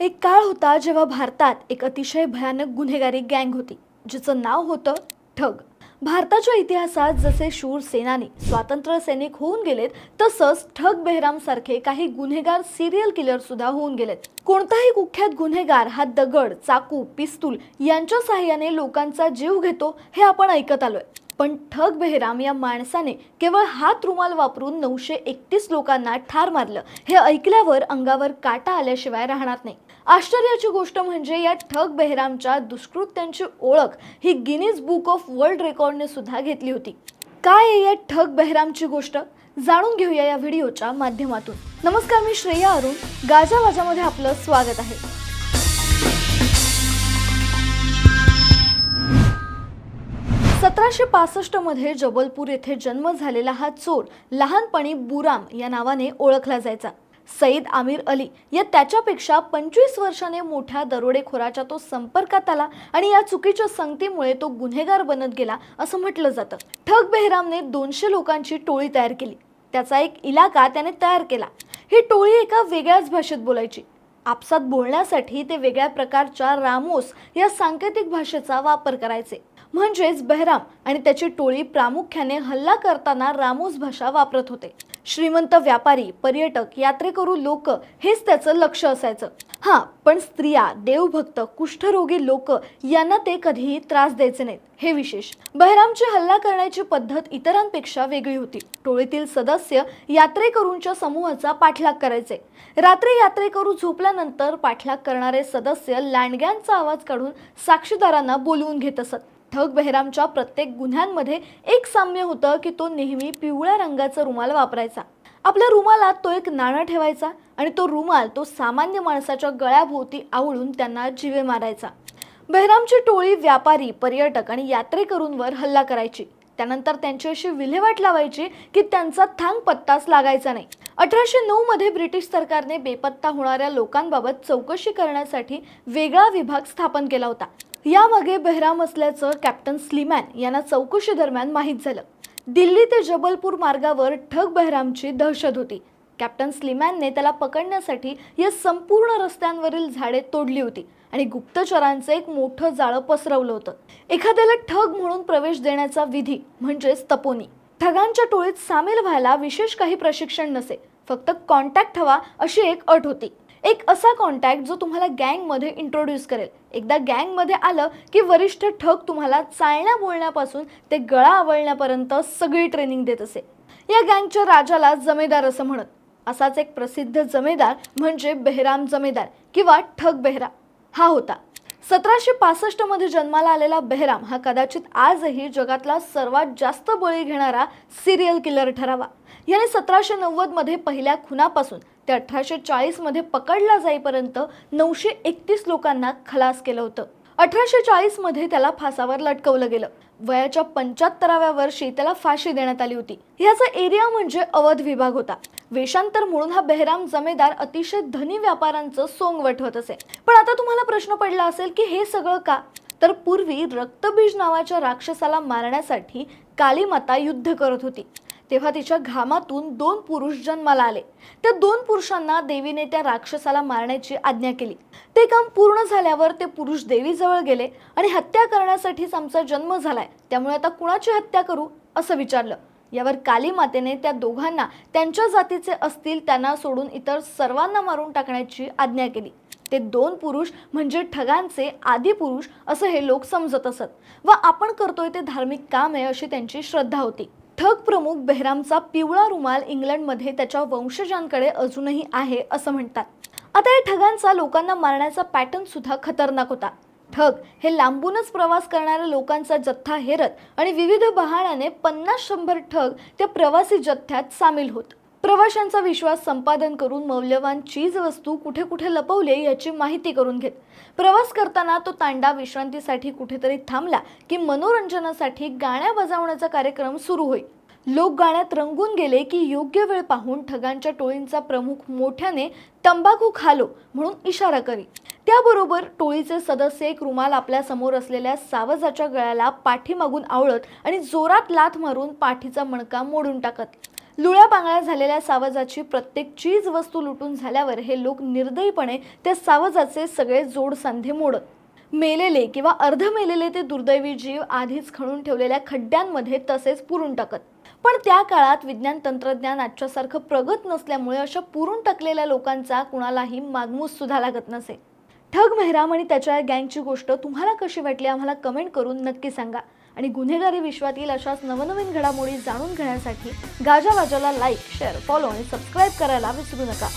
एक काळ होता जेव्हा भारतात एक अतिशय भयानक गुन्हेगारी गँग होती जिचं नाव होतं ठग. भारताच्या इतिहासात जसे शूर सेनानी स्वातंत्र्य सैनिक होऊन गेलेत तसंच ठग बेहराम सारखे काही गुन्हेगार सिरियल किलर सुद्धा होऊन गेलेत. कोणताही कुख्यात गुन्हेगार हा दगड चाकू पिस्तूल यांच्या सहाय्याने लोकांचा जीव घेतो हे आपण ऐकत आलोय. पण ठग बेहराम या माणसाने केवळ हात रुमाल वापरून नऊशे एकतीस लोकांना ठार मारलं हे ऐकल्यावर अंगावर काटा आल्याशिवाय राहणार नाही. आश्चर्याची गोष्ट म्हणजे या ठग बेहरामच्या दुष्कृत्यांची ओळख ही गिनीज बुक ऑफ वर्ल्ड रेकॉर्डने सुद्धा घेतली होती. काय आहे या ठग बेहरामची गोष्ट? जाणून घेऊया या व्हिडिओच्या माध्यमातून. नमस्कार मी श्रेया अरुण. गाजा वाजामध्ये आपलं स्वागत आहे. सतराशे पासष्टमध्ये जबलपूर येथे जन्म झालेला हा चोर लहानपणी बुराम या नावाने ओळखला जायचा. सईद आमिर अली या त्याच्यापेक्षा पंचवीस वर्षाने मोठ्या दरोडेखोराच्या तो संपर्कात आला आणि या चुकीच्या संगतीमुळे तो गुन्हेगार बनत गेला असं म्हटलं जातं. ठग बेहरामने दोनशे लोकांची टोळी तयार केली. त्याचा एक इलाका त्याने तयार केला. ही टोळी एका वेगळ्याच भाषेत बोलायची. आपसात बोलण्यासाठी ते वेगळ्या प्रकारच्या रामोस या सांकेतिक भाषेचा वापर करायचे. म्हणजेच बहराम आणि त्याची टोळी प्रामुख्याने हल्ला करताना रामोस भाषा वापरत होते. श्रीमंत व्यापारी पर्यटक यात्रेकरू लोक हेच त्याचं लक्ष असायचं. हा पण स्त्रिया देवभक्त कुष्ठरोगी लोक यांना ते कधीही त्रास द्यायचे नाहीत. हे विशेष. बहरामची हल्ला करण्याची पद्धत इतरांपेक्षा वेगळी होती. टोळीतील सदस्य यात्रेकरूंच्या समूहाचा पाठलाग करायचे. रात्री यात्रेकरू झोपल्यानंतर पाठलाग करणारे सदस्य लँडग्यांचा आवाज काढून साक्षीदारांना बोलवून घेत असत. ठग बेहरामच्या प्रत्येक गुन्ह्यांमध्ये एक साम्य होतं की तो नेहमी पिवळ्या रंगाचा रुमाल वापरायचा. आपल्या रुमालात तो एक नाणं ठेवायचा आणि तो रुमाल तो सामान्य माणसाच्या गळ्याभोवती आवळून त्यांना जिवे मारायचा. बेहरामची टोळी व्यापारी पर्यटक आणि यात्रेकरूंवर हल्ला करायची. त्यानंतर त्यांची अशी विल्हेवाट लावायची की त्यांचा थांग पत्ताच लागायचा नाही. अठराशे नऊ मध्ये ब्रिटिश सरकारने बेपत्ता होणाऱ्या लोकांबाबत चौकशी करण्यासाठी वेगळा विभाग स्थापन केला होता. यामागे बेहराम असल्याचं कॅप्टन स्लीमॅन यांना चौकशी दरम्यान माहीत झालं. दिल्ली ते जबलपूर मार्गावर ठग बेहरामची दहशत होती. कॅप्टन स्लीमॅनने त्याला पकडण्यासाठी या संपूर्ण रस्त्यांवरील झाडे तोडली होती आणि गुप्तचरांचं एक मोठं जाळं पसरवलं होतं. एखाद्याला ठग म्हणून प्रवेश देण्याचा विधी म्हणजेच तपोनी. ठगांच्या टोळीत सामील व्हायला विशेष काही प्रशिक्षण नसे. फक्त कॉन्टॅक्ट हवा अशी एक अट होती. एक असा कॉन्टॅक्ट जो तुम्हाला गँगमध्ये इंट्रोड्यूस करेल. एकदा गँगमध्ये आलं की वरिष्ठ ठग तुम्हाला चालण्या बोलण्यापासून ते गळा आवळण्यापर्यंत सगळी ट्रेनिंग देत असे. या गँगच्या राजाला जमेदार असं म्हणत. असाच एक प्रसिद्ध जमेदार म्हणजे बेहराम जमेदार किंवा ठग बेहरा. हा होता. सतराशे पासष्टमध्ये जन्माला आलेला बेहराम हा कदाचित आजही जगातला सर्वात जास्त बळी घेणारा सिरियल किलर ठरावा. याने सतराशे नव्वदमध्ये पहिल्या खुनापासून ते अठराशे चाळीसमध्ये पकडला जाईपर्यंत नऊशे एकतीस लोकांना खलास केलं होतं. अठराशे चाळीसमध्ये त्याला फासावर लटकवलं गेलं. वयाच्या पंच्याहत्तराव्या वर्षी त्याला फाशी देण्यात आली होती. ह्याचा एरिया म्हणजे अवध विभाग होता. वेषांतर म्हणून हा बेहराम जमेदार अतिशय धनी व्यापाऱ्यांचं सोंग वठवत असे. पण आता तुम्हाला प्रश्न पडला असेल की हे सगळं का? तर पूर्वी रक्तबीज नावाच्या राक्षसाला मारण्यासाठी कालीमाता युद्ध करत होती. तेव्हा तिच्या घामातून दोन पुरुष जन्माला आले. त्या दोन पुरुषांना देवीने त्या राक्षसाला मारण्याची आज्ञा केली. ते काम पूर्ण झाल्यावर ते पुरुष देवीजवळ गेले आणि हत्या करण्यासाठीच आमचा जन्म झालाय. त्यामुळे आता कुणाची हत्या करू असं विचारलं. यावर काली मातेने त्या दोघांना त्यांच्या जातीचे असतील त्यांना सोडून इतर सर्वांना मारून टाकण्याची आज्ञा केली. ते दोन पुरुष म्हणजे ठगांचे आदी पुरुष असं हे लोक समजत असत व आपण करतोय ते धार्मिक काम आहे अशी त्यांची श्रद्धा होती. ठग प्रमुख बेहरामचा पिवळा रुमाल इंग्लंडमध्ये त्याच्या वंशजांकडे अजूनही आहे असं म्हणतात. आता या ठगांचा लोकांना मारण्याचा पॅटर्न सुद्धा खतरनाक होता. ठग हे लांबूनच प्रवास करणाऱ्या लोकांचा जथ्था हेरत आणि विविध बहाण्याने पन्नास शंभर ठग त्या प्रवासी जथ्यात सामील होत. प्रवाशांचा विश्वास संपादन करून मौल्यवान चीज वस्तू कुठे कुठे लपवले याची माहिती करून घेत. प्रवास करताना तो तांडा विश्रांतीसाठी कुठेतरी थांबला की मनोरंजनासाठी गाण्या बजावण्याचा कार्यक्रम सुरू होईल लोक गाण्यात रंगून गेले की योग्य वेळ पाहून ठगांच्या टोळींचा प्रमुख मोठ्याने तंबाखू खालो म्हणून इशारा करी. त्याबरोबर टोळीचे सदस्य एक रुमाल आपल्यासमोर असलेल्या सावजाच्या गळ्याला पाठीमागून आवळत आणि जोरात लाथ मारून पाठीचा मणका मोडून टाकत. लुळ्या बांगळ्या झालेल्या सावजाची प्रत्येक चीज वस्तू लुटून झाल्यावर हे लोक निर्दयीपणे त्या सावजाचे सगळे जोडसांधे मोडत. मेलेले किंवा अर्ध मेलेले ते दुर्दैवी जीव आधीच खणून ठेवलेल्या खड्ड्यांमध्ये तसेच पुरून टाकत. पण त्या काळात विज्ञान तंत्रज्ञान आजच्यासारखं प्रगत नसल्यामुळे अशा पुरून टाकलेल्या लोकांचा कुणालाही मागमूस सुद्धा लागत नसे. ठग मेहराम आणि त्याच्या गँगची गोष्ट तुम्हाला कशी वाटली आम्हाला कमेंट करून नक्की सांगा. आणि गुन्हेगारी विश्वातील अशाच नवनवीन घडामोडी जाणून घेण्यासाठी गाजावाजाला लाईक शेअर फॉलो आणि सबस्क्राईब करायला विसरू नका.